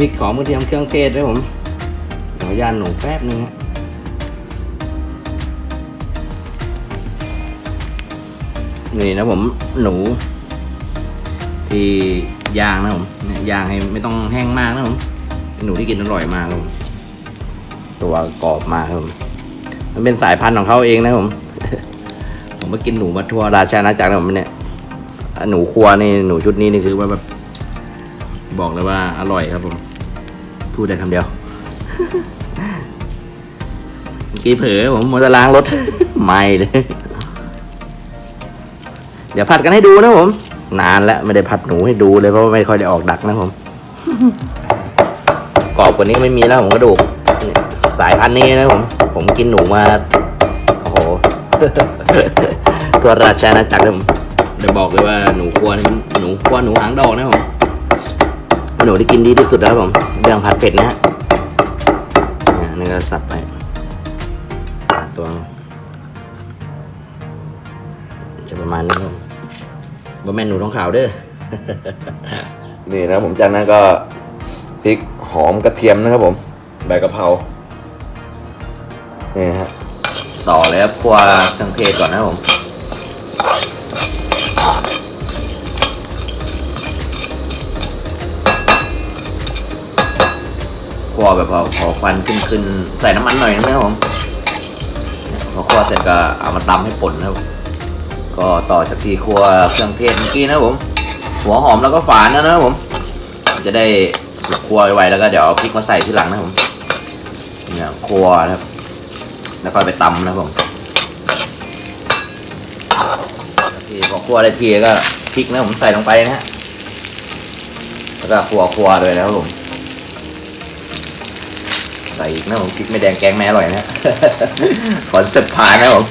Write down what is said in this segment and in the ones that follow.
พริกหอมกระเทียมเครื่องเทศนะผมเดี๋ยวย่านหนูแป๊บนึงฮะนี่นะผมหนู ที่ย่างนะผมเนี่ยย่างให้ไม่ต้องแห้งมากนะผมหนูที่กินอร่อยมากครับผมตัวกรอบมากครับมันเป็นสายพันธุ์ของเขาเองนะผม ผมมากินหนูมาทั่วราชาณาจักรนะผมเนี่ยหนูครัวนี่หนูชุดนี้นี่คือว่าแบบบอกเลยว่าอร่อยครับผม พูดได้คำเดียว เมื่อกี้เผลอผมมันจะล้างรถ ไม่เลย เดี๋ยวผัดกันให้ดูนะผม นานแล้วไม่ได้ผัดหนูให้ดูเลยเพราะไม่ค่อยได้ออกดักนะผม กรอบกว่านี้ไม่มีแล้วผมกระดูกสายพันธุ์นี้นะผม ผมกินหนูมา โอ้โห ตัวราชาณาจักรนะผมเดี๋ยวบอกเลยว่าหนูครัวนหนูครัวหนูหางดอกนะผม หนูที่กินดีที่สุดแล้วผมเรื่องผัดเผ็ดนะฮะอ่นี่ก็สับไปตัวจะประมาณนี้ครับบ่แม่นหนูท้องขาวเด้อนี่นะผมจากนั้นก็พริกหอมกระเทียมนะครับผมใบกะเพรานี่ฮะต่อเลยครับคั่วเครื่องเทศก่อนนะผม คั่วแบบพอพอควันขึ้นขึ้นใส่น้ำมันหน่อยนะครับผมพอคั่วเสร็จก็เอามาตำให้ป่นนะครับ ก็ต่อจากที่คั่วเครื่องเทศเมื่อกี้นะครับผม หัวหอมแล้วก็ฝานนะครับผม จะได้คั่วไวแล้วก็เดี๋ยวเอาพริกมาใส่ทีหลังนะครับผมเนี่ยคั่วนะครับ แล้วก็ไปตำนะครับผมทีพอคั่วได้ทีก็พริกนะผมใส่ลงไปนะฮะแล้วก็คั่วคั่วเลยนะครับผม ใส่อีกนะผมพริกไม่แดงแกงแม่อร่อยนะขอนเซ็ปผ่านนะผม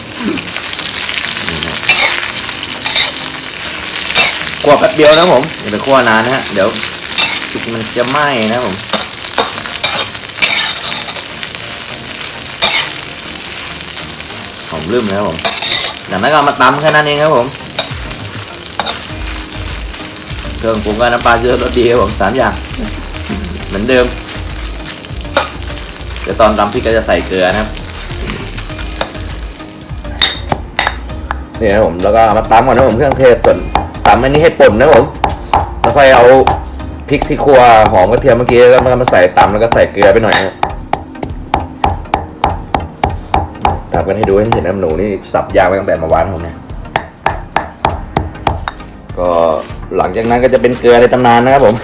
คั่วแป๊บเดียวนะผมอย่าไปคั่วนานนะฮะเดี๋ยวพริกมันจะไหม้นะผมหอมลืมนะครับผมจากนั้นก็มาตำแค่นั้นเองครับผมเครื่องปรุงก็น้ำปลาเยอะรสดีครับผมสามอย่างเหมือนเดิม ดี๋ยวตอนตำพริกก็จะใส่เกลือนะครับนี่นะผมแล้วก็เอามาตำก่อนนะผมเครื่องเทศส่วนตำอันนี้ให้ป่นนะผมแล้วค่อยเอาพริกที่ครัวหอมกระเทียมเมื่อกี้แล้วมาใส่ตำแล้วก็ใส่เกลือไปหน่อยนะตับกันให้ดูให้เห็นน้ำหนูนี่สับยากไปตั้งแต่เมื่อวานผมเนี่ยก็หลังจากนั้นก็จะเป็นเกลือในตำนานนะครับผม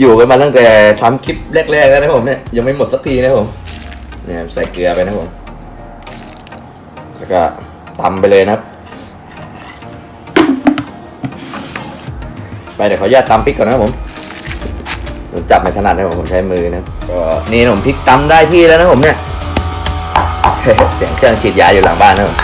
อยู่กันมาตั้งแต่ทำคลิปแรกๆแล้วนะผมเนี่ยยังไม่หมดสักทีนะผมเนี่ยใส่เกลือไปนะผมแล้วก็ตำไปเลยนะครับ ไปเดี๋ยวขออนุญาตตำพริกก่อนนะครับผมผมจับไม่ถนัดนะผมผมใช้มือนะก็นี่ผมพริกตำได้ที่แล้วนะผมเนี่ยเสียงเครื่องฉีดยาอยู่หลังบ้านนะผม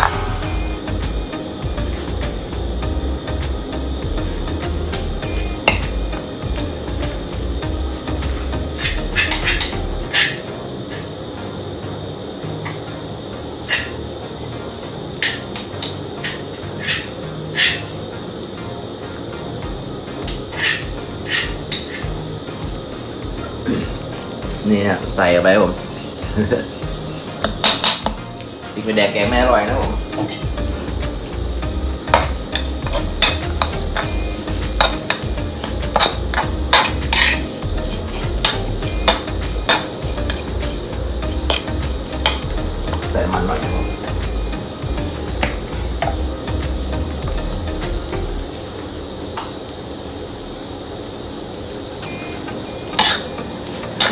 นี่ฮะใส่ไปผมพริกไปแดงแกงแม่อร่อยนะผมใส่มันหน่อย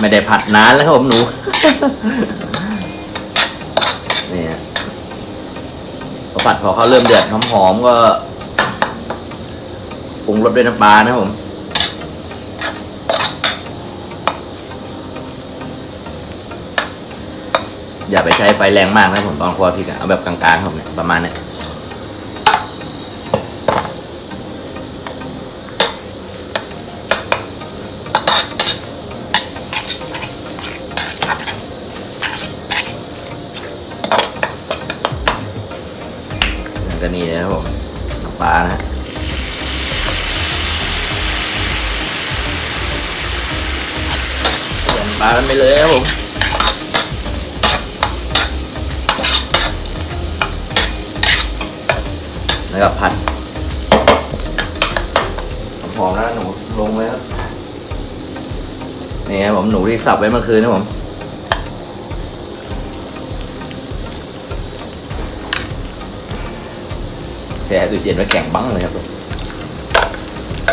ไม่ได้ผัดนานแล้วครับผมหนู นี่ฮะพอผัดพอเขาเริ่มเดือดหอมๆก็ปรุงรสด้วยน้ำปลานะครับผมอย่าไปใช้ไฟแรงมากนะผมตอนคั่วพริกอะเอาแบบกลางๆครับผมเนี่ยประมาณเนี้ย ก็นี่นะครับผมน้ำปลานะฮะปลากันไปเลยครับผมแล้วก็ผัดหอมๆแล้วหนูลงไว้ครับ นี่ครับผมหนูที่สับไว้เมื่อคืนนะผม แช่ตู้เย็นไว้แข็งบังเลยครับผม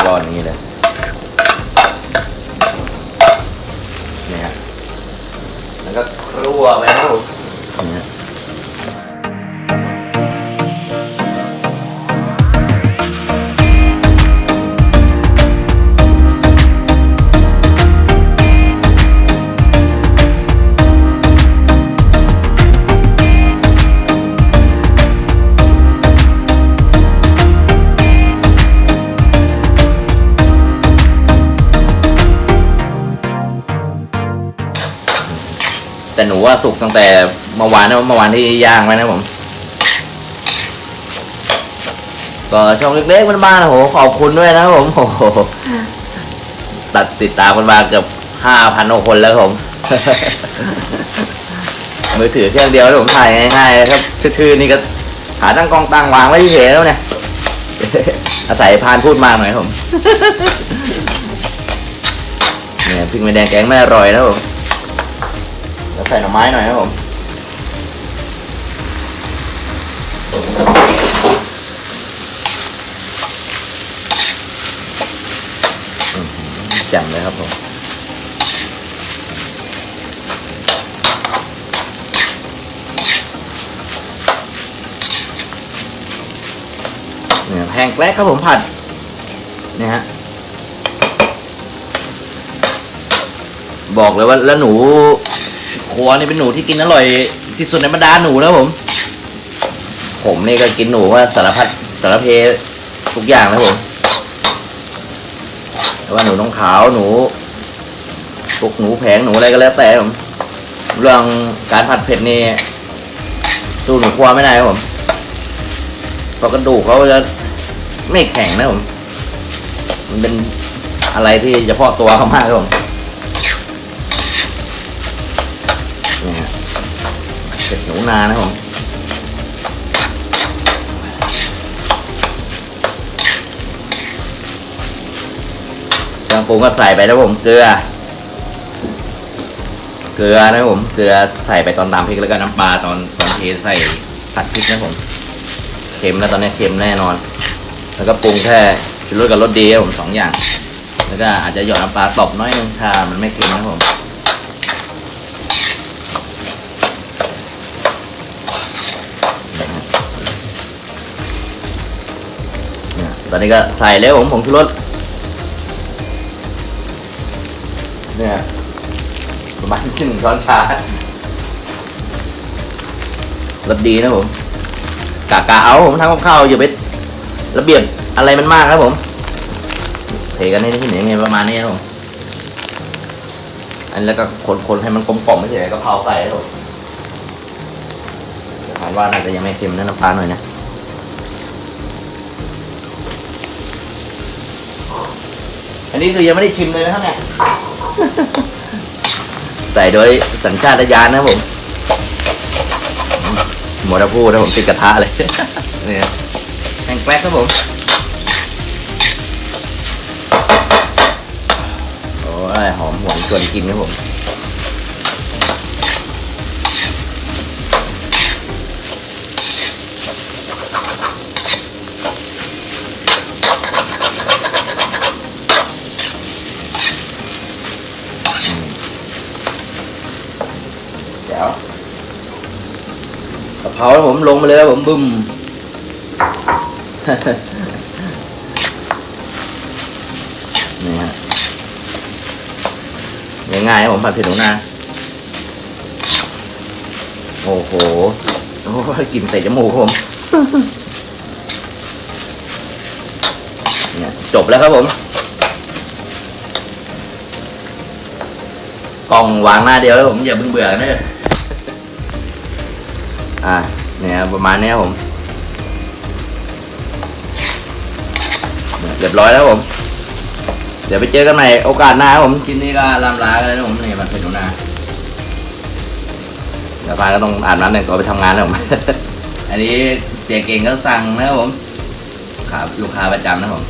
ร้อนอย่างนี้เลยนี่ฮะแล้วก็ครัวไปนะครับผม หนูว่าสุกตั้งแต่เมื่อวานนะเมื่อวานที่ย่างไว้นะผมก็ช่องเล็กๆบ้านๆโหขอบคุณด้วยนะครับผมโอ้โหตัดติดตามกันมาเกือบห้าพันคนแล้วผมมือถือเครื่องเดียวแล้วผมถ่ายง่ายๆครับชื่อๆนี่ก็ขาตั้งกองตั้งวางไว้ที่เฉยแล้วเนี่ยอาศัยพานพูดมากหน่อยผมเนี่ยพริกไม่แดงแกงไม่อร่อยนะครับผม แล้วใส่หน่อไม้หน่อยครับผมแจ่มเลยครับผมเนี่ยแห้งแกลกครับผมผัดนี่ฮะบอกเลยว่าแล้วหนู ครัวนี่เป็นหนูที่กินอร่อยที่สุดในบรรดาหนูแล้วผม ผมนี่ก็กินหนูว่าสารพัดสารเพทุกอย่างนะผมแต่ว่าหนูน้องขาวหนูพวกหนูแผงหนูอะไรก็แล้วแต่ผมเรื่องการผัดเผ็ดนี่สู้หนูครัวไม่ได้ครับผมเพราะกระดูกเขาจะไม่แข็งนะผม มันเป็นอะไรที่เฉพาะตัวเขามากครับผม นี่ฮะเผ็ดหนูนานะผมเครื่องปรุงก็ใส่ไปแล้วผมเกลือ เกลือนะผมเกลือใส่ไปตอนตามพริกแล้วก็น้ำปลาตอนตอนเทใส่ผัดพริกนะผมเค็มแล้วตอนนี้เค็มแน่นอน แล้วก็ปรุงแค่ชูรสกับรสดีครับผมสองอย่าง แล้วก็อาจจะหยอดน้ำปลาตบน้อยนึงถ้ามันไม่เค็มนะผม เนี่ยต อนนี้ก็ใส่แล้วผมผงชูรสเนี่ยประมาณครึ่งช้อนชารสดีนะผมกะกะเอาผมทำกับข้าวอย่าไประเบียบอะไรมันมากครับผมเทกันให้ที่ไหนยังไงประมาณนี้ครับผมอันแล้วก็คนๆให้มันกลมกล่อมไม่ใช่กะเพราใส่ครับผมถามว่าน่าจะยังไม่เค็มนะน้ำปลาหน่อยนะ อันนี้คือยังไม่ได้ชิมเลยนะครับเนี่ย ใส่โดยสัญชาตญาณนะครับผมหมดแล้วพูดนะผมติดกระทะเลย เนี่ยแห้งแกลกครับผม โอ้ยหอมหวนชวนกินครับผม เดี๋ยวกะ เพราครับผมลงมาเลยครับผมบึ้มนี่ฮะง่ายๆครับผมผัดเผ็ดหนูนาโอ้โหโอ้โหกลิ่นใส่จมูกผมเนี่ยจบแล้วครับผม กล่องวางหน้าเดียวแล้วผมอย่าเพิ่งเบื่อกันเด้ อ่าเนี่ยประมาณนี้ครับผมเรียบร้อยแล้วผม เดี๋ยวไปเจอกันใหม่โอกาสหน้าครับผมคลิปนี้ก็ลำลากันเลยนะผมนี่มันเป็นหนูนาเดี๋ยวพาก็ต้องอ่าบน้ำแต่งตัวไปทำงานนะผม อันนี้เสียเก่งก็สั่งนะครับผมครับลูกค้าประจำนะครับผม